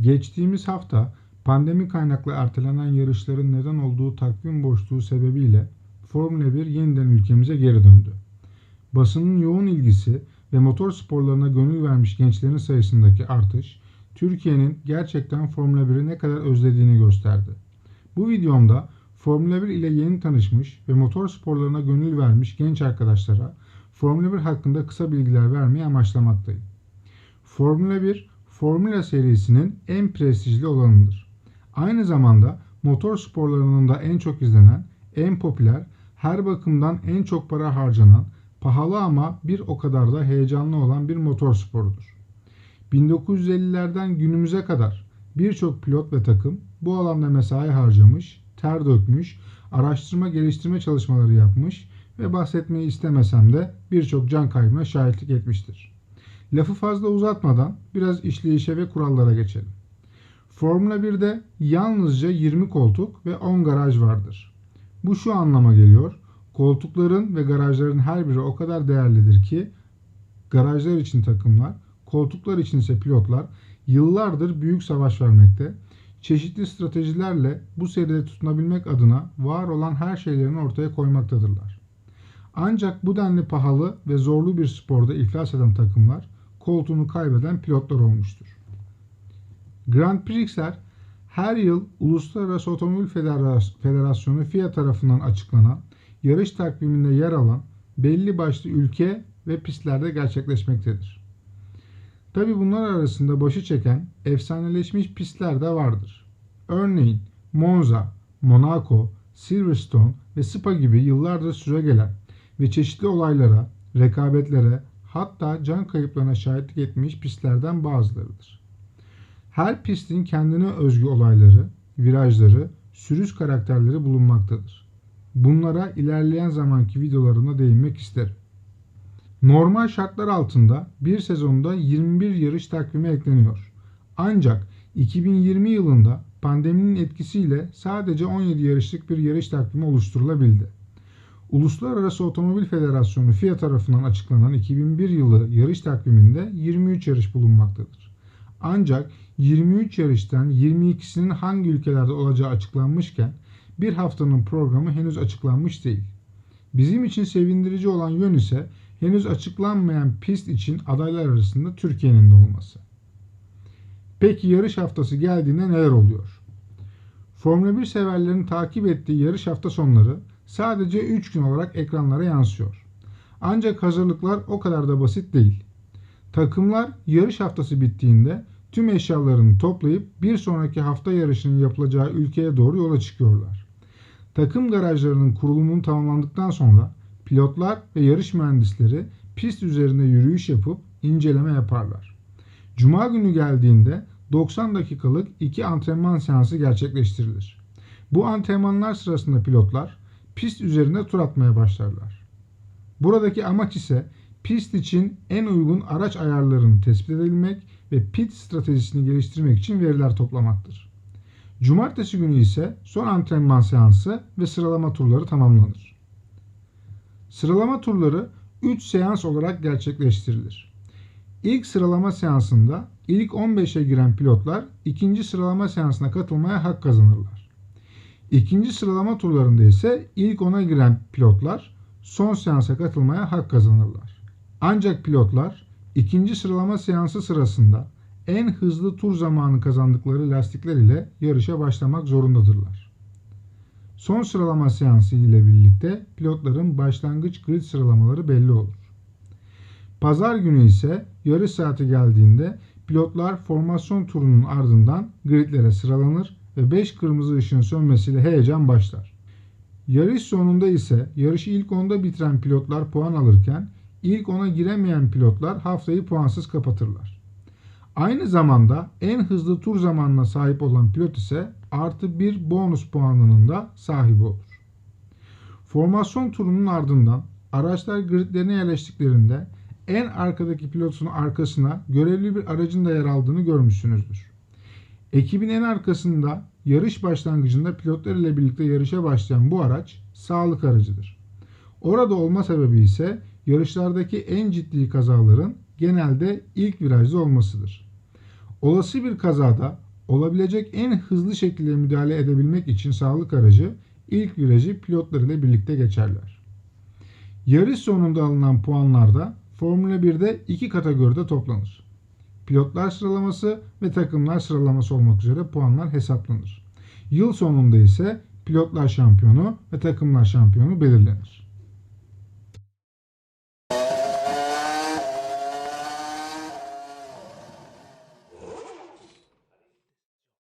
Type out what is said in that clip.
Geçtiğimiz hafta pandemi kaynaklı ertelenen yarışların neden olduğu takvim boşluğu sebebiyle Formula 1 yeniden ülkemize geri döndü. Basının yoğun ilgisi ve motor sporlarına gönül vermiş gençlerin sayısındaki artış, Türkiye'nin gerçekten Formula 1'i ne kadar özlediğini gösterdi. Bu videomda Formula 1 ile yeni tanışmış ve motor sporlarına gönül vermiş genç arkadaşlara Formula 1 hakkında kısa bilgiler vermeyi amaçlamaktayım. Formula 1, Formula serisinin en prestijli olanıdır. Aynı zamanda motor sporlarının da en çok izlenen, en popüler, her bakımdan en çok para harcanan, pahalı ama bir o kadar da heyecanlı olan bir motor sporudur. 1950'lerden günümüze kadar birçok pilot ve takım bu alanda mesai harcamış, ter dökmüş, araştırma geliştirme çalışmaları yapmış ve bahsetmeyi istemesem de birçok can kaybına şahitlik etmiştir. Lafı fazla uzatmadan biraz işleyişe ve kurallara geçelim. Formula 1'de yalnızca 20 koltuk ve 10 garaj vardır. Bu şu anlama geliyor. Koltukların ve garajların her biri o kadar değerlidir ki garajlar için takımlar, koltuklar için ise pilotlar yıllardır büyük savaş vermekte. Çeşitli stratejilerle bu seride tutunabilmek adına var olan her şeylerini ortaya koymaktadırlar. Ancak bu denli pahalı ve zorlu bir sporda iflas eden takımlar koltuğunu kaybeden pilotlar olmuştur. Grand Prix'ler her yıl Uluslararası Otomobil Federasyonu FIA tarafından açıklanan yarış takviminde yer alan belli başlı ülke ve pistlerde gerçekleşmektedir. Tabi bunlar arasında başı çeken efsaneleşmiş pistler de vardır. Örneğin Monza, Monaco, Silverstone ve Spa gibi yıllardır süre gelen ve çeşitli olaylara, rekabetlere hatta can kayıplarına şahitlik etmiş pistlerden bazılarıdır. Her pistin kendine özgü olayları, virajları, sürüş karakterleri bulunmaktadır. Bunlara ilerleyen zamanki videolarımda değinmek isterim. Normal şartlar altında bir sezonda 21 yarış takvimi ekleniyor. Ancak 2020 yılında pandeminin etkisiyle sadece 17 yarışlık bir yarış takvimi oluşturulabildi. Uluslararası Otomobil Federasyonu FIA tarafından açıklanan 2001 yılı yarış takviminde 23 yarış bulunmaktadır. Ancak 23 yarıştan 22'sinin hangi ülkelerde olacağı açıklanmışken bir haftanın programı henüz açıklanmış değil. Bizim için sevindirici olan yön ise henüz açıklanmayan pist için adaylar arasında Türkiye'nin de olması. Peki yarış haftası geldiğinde neler oluyor? Formula 1 severlerin takip ettiği yarış hafta sonları sadece 3 gün olarak ekranlara yansıyor. Ancak hazırlıklar o kadar da basit değil. Takımlar yarış haftası bittiğinde tüm eşyalarını toplayıp bir sonraki hafta yarışının yapılacağı ülkeye doğru yola çıkıyorlar. Takım garajlarının kurulumunun tamamlandıktan sonra pilotlar ve yarış mühendisleri pist üzerinde yürüyüş yapıp inceleme yaparlar. Cuma günü geldiğinde 90 dakikalık iki antrenman seansı gerçekleştirilir. Bu antrenmanlar sırasında pilotlar pist üzerinde tur atmaya başlarlar. Buradaki amaç ise pist için en uygun araç ayarlarını tespit edebilmek ve pit stratejisini geliştirmek için veriler toplamaktır. Cumartesi günü ise son antrenman seansı ve sıralama turları tamamlanır. Sıralama turları 3 seans olarak gerçekleştirilir. İlk sıralama seansında ilk 15'e giren pilotlar ikinci sıralama seansına katılmaya hak kazanırlar. İkinci sıralama turlarında ise ilk 10'a giren pilotlar son seansa katılmaya hak kazanırlar. Ancak pilotlar ikinci sıralama seansı sırasında en hızlı tur zamanı kazandıkları lastikler ile yarışa başlamak zorundadırlar. Son sıralama seansı ile birlikte pilotların başlangıç grid sıralamaları belli olur. Pazar günü ise yarış saati geldiğinde pilotlar formasyon turunun ardından gridlere sıralanır ve 5 kırmızı ışığın sönmesiyle heyecan başlar. Yarış sonunda ise yarışı ilk onda bitiren pilotlar puan alırken ilk ona giremeyen pilotlar haftayı puansız kapatırlar. Aynı zamanda en hızlı tur zamanına sahip olan pilot ise artı bir bonus puanının da sahibi olur. Formasyon turunun ardından araçlar gridlerine yerleştiklerinde en arkadaki pilotun arkasına görevli bir aracın da yer aldığını görmüşsünüzdür. Ekibin en arkasında yarış başlangıcında pilotlar ile birlikte yarışa başlayan bu araç sağlık aracıdır. Orada olma sebebi ise yarışlardaki en ciddi kazaların genelde ilk virajda olmasıdır. Olası bir kazada olabilecek en hızlı şekilde müdahale edebilmek için sağlık aracı ilk virajı pilotlar ile birlikte geçerler. Yarış sonunda alınan puanlarda Formula 1'de iki kategoride toplanır. Pilotlar sıralaması ve takımlar sıralaması olmak üzere puanlar hesaplanır. Yıl sonunda ise pilotlar şampiyonu ve takımlar şampiyonu belirlenir.